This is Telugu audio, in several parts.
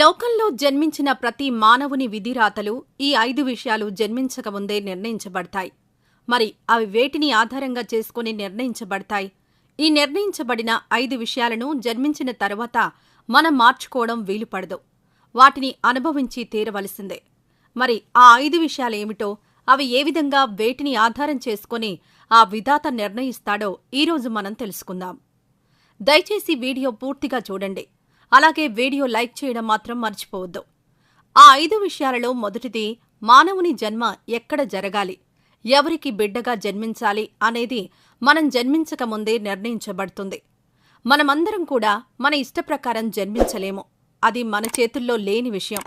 లోకంలో జన్మించిన ప్రతి మానవుని విధిరాతలు ఈ ఐదు విషయాలు జన్మించకముందే నిర్ణయించబడతాయి. మరి అవి వేటిని ఆధారంగా చేసుకుని నిర్ణయించబడతాయి? ఈ నిర్ణయించబడిన ఐదు విషయాలను జన్మించిన తర్వాత మనం మార్చుకోవడం వీలుపడదు. వాటిని అనుభవించి తీరవలసిందే. మరి ఆ ఐదు విషయాలేమిటో అవి ఏ విధంగా వేటిని ఆధారం చేసుకొని ఆ విధాత నిర్ణయిస్తాడో ఈరోజు మనం తెలుసుకుందాం. దయచేసి వీడియో పూర్తిగా చూడండి. అలాగే వీడియో లైక్ చేయడం మాత్రం మర్చిపోవద్దు. ఆ ఐదు విషయాలలో మొదటిది మానవుని జన్మ ఎక్కడ జరగాలి? ఎవరికి బిడ్డగా జన్మించాలి అనేది మనం జన్మించక ముందే నిర్ణయించబడుతుంది. మనమందరం కూడా మన ఇష్టప్రకారం జన్మించలేము. అది మన చేతుల్లో లేని విషయం.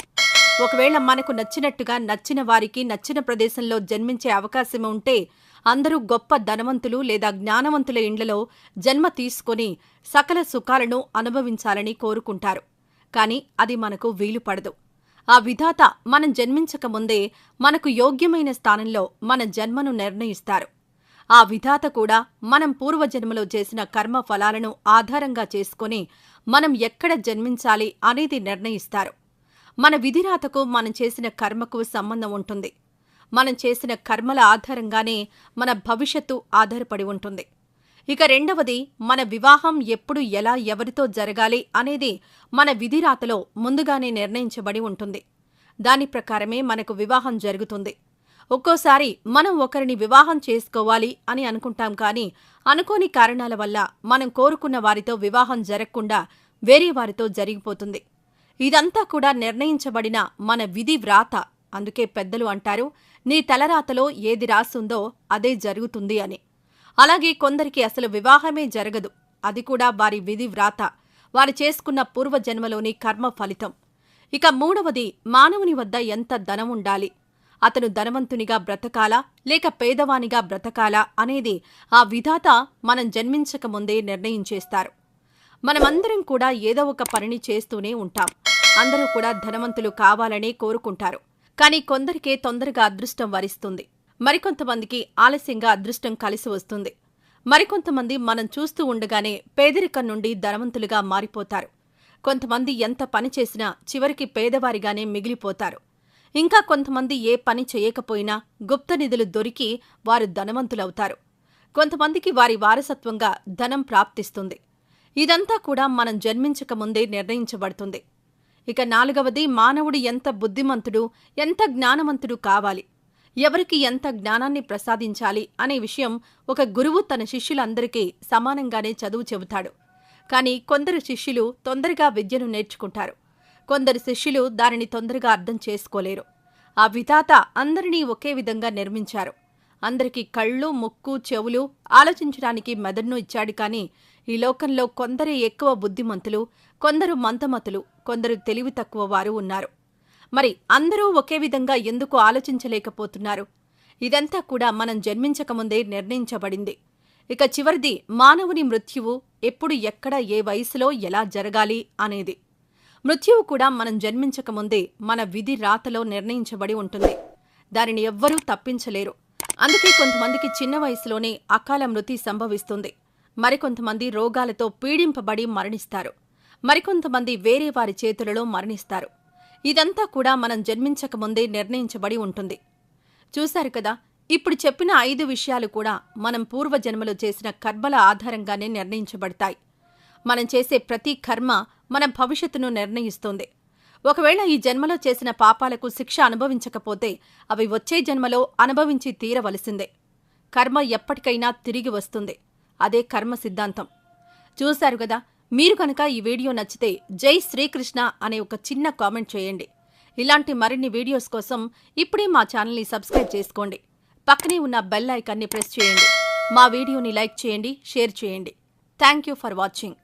ఒకవేళ మనకు నచ్చినట్టుగా నచ్చిన వారికి నచ్చిన ప్రదేశంలో జన్మించే అవకాశం ఉంటే అందరూ గొప్ప ధనవంతులు లేదా జ్ఞానవంతుల ఇండ్లలో జన్మ తీసుకొని సకల సుఖాలను అనుభవించాలని కోరుకుంటారు. కాని అది మనకు వీలు పడదు. ఆ విధాత మనం జన్మించక ముందే మనకు యోగ్యమైన స్థానంలో మన జన్మను నిర్ణయిస్తారు. ఆ విధాత కూడా మనం పూర్వజన్మలో చేసిన కర్మ ఫలాలను ఆధారంగా చేసుకుని మనం ఎక్కడ జన్మించాలి అనేది నిర్ణయిస్తారు. మన విధిరాతకు మనం చేసిన కర్మకు సంబంధం ఉంటుంది. మనం చేసిన కర్మల ఆధారంగానే మన భవిష్యత్తు ఆధారపడి ఉంటుంది. ఇక రెండవది మన వివాహం ఎప్పుడు ఎలా ఎవరితో జరగాలి అనేది మన విధిరాతలో ముందుగానే నిర్ణయించబడి ఉంటుంది. దాని ప్రకారమే మనకు వివాహం జరుగుతుంది. ఒక్కోసారి మనం ఒకరిని వివాహం చేసుకోవాలి అని అనుకుంటాం కానీ అనుకోని కారణాల వల్ల మనం కోరుకున్న వారితో వివాహం జరగకుండా వేరే వారితో జరిగిపోతుంది. ఇదంతా కూడా నిర్ణయించబడిన మన విధి వ్రాత. అందుకే పెద్దలు అంటారు నీ తలరాతలో ఏది రాసుందో అదే జరుగుతుంది అని. అలాగే కొందరికి అసలు వివాహమే జరగదు. అది కూడా వారి విధి వ్రాత. వారు చేసుకున్న పూర్వజన్మలోని కర్మ ఫలితం. ఇక మూడవది మానవుని వద్ద ఎంత ధనం ఉండాలి? అతను ధనవంతునిగా బ్రతకాలా? లేక పేదవానిగా బ్రతకాలా? అనేది ఆ విధాత మనం జన్మించక ముందే నిర్ణయించేస్తారు మనమందరం కూడా ఏదో ఒక పనిని చేస్తూనే ఉంటాం. అందరూ కూడా ధనవంతులు కావాలనే కోరుకుంటారు. కానీ కొందరికే తొందరగా అదృష్టం వరిస్తుంది. మరికొంతమందికి ఆలస్యంగా అదృష్టం కలిసి వస్తుంది. మరికొంతమంది మనం చూస్తూ ఉండగానే పేదరికం నుండి ధనవంతులుగా మారిపోతారు. కొంతమంది ఎంత పని చేసినా చివరికి పేదవారిగానే మిగిలిపోతారు. ఇంకా కొంతమంది ఏ పని చేయకపోయినా గుప్త నిధులు దొరికి వారు ధనవంతులవుతారు. కొంతమందికి వారి వారసత్వంగా ధనం ప్రాప్తిస్తుంది. ఇదంతా కూడా మనం జన్మించక ముందే నిర్ణయించబడుతుంది. ఇక నాలుగవది మానవుడు ఎంత బుద్ధిమంతుడు ఎంత జ్ఞానవంతుడు కావాలి? ఎవరికి ఎంత జ్ఞానాన్ని ప్రసాదించాలి అనే విషయం ఒక గురువు తన శిష్యులందరికీ సమానంగానే చదువు చెబుతాడు. కానీ కొందరు శిష్యులు తొందరగా విద్యను నేర్చుకుంటారు. కొందరు శిష్యులు దానిని తొందరగా అర్థం చేసుకోలేరు. ఆ విధాత అందరినీ ఒకే విధంగా నిర్మించారు. అందరికీ కళ్ళు ముక్కు చెవులు ఆలోచించడానికి మెదడును ఇచ్చాడు కానీ ఈ లోకంలో కొందరే ఎక్కువ బుద్ధిమంతులు కొందరు మంతమతులు కొందరు తెలివి తక్కువ వారు ఉన్నారు. మరి అందరూ ఒకే విధంగా ఎందుకు ఆలోచించలేకపోతున్నారు? ఇదంతా కూడా మనం జన్మించకముందే నిర్ణయించబడింది. ఇక చివరిది మానవుని మృత్యువు ఎప్పుడు ఎక్కడ ఏ వయసులో ఎలా జరగాలి అనేది. మృత్యువు కూడా మనం జన్మించకముందే మన విధి రాతలో నిర్ణయించబడి ఉంటుంది. దానిని ఎవ్వరూ తప్పించలేరు. అందుకే కొంతమందికి చిన్న వయసులోనే అకాల మృతి సంభవిస్తుంది. మరికొంతమంది రోగాలతో పీడింపబడి మరణిస్తారు. మరికొంతమంది వేరే వారి చేతులలో మరణిస్తారు. ఇదంతా కూడా మనం జన్మించకముందే నిర్ణయించబడి ఉంటుంది. చూశారు కదా ఇప్పుడు చెప్పిన ఐదు విషయాలు కూడా మనం పూర్వజన్మలో చేసిన కర్మల ఆధారంగానే నిర్ణయించబడతాయి. మనం చేసే ప్రతి కర్మ మన భవిష్యత్తును నిర్ణయిస్తుంది. ఒకవేళ ఈ జన్మలో చేసిన పాపాలకు శిక్ష అనుభవించకపోతే అవి వచ్చే జన్మలో అనుభవించి తీరవలసిందే. కర్మ ఎప్పటికైనా తిరిగి వస్తుంది. అదే కర్మ సిద్ధాంతం. చూశారు కదా మీరు కనుక ఈ వీడియో నచ్చితే జై శ్రీకృష్ణ అనే ఒక చిన్న కామెంట్ చేయండి. ఇలాంటి మరిన్ని వీడియోస్ కోసం ఇప్పుడే మా ఛానల్ని సబ్స్క్రైబ్ చేసుకోండి. పక్కనే ఉన్న బెల్ ఐకాన్ని ప్రెస్ చేయండి. మా వీడియోని లైక్ చేయండి షేర్ చేయండి. Thank you for watching.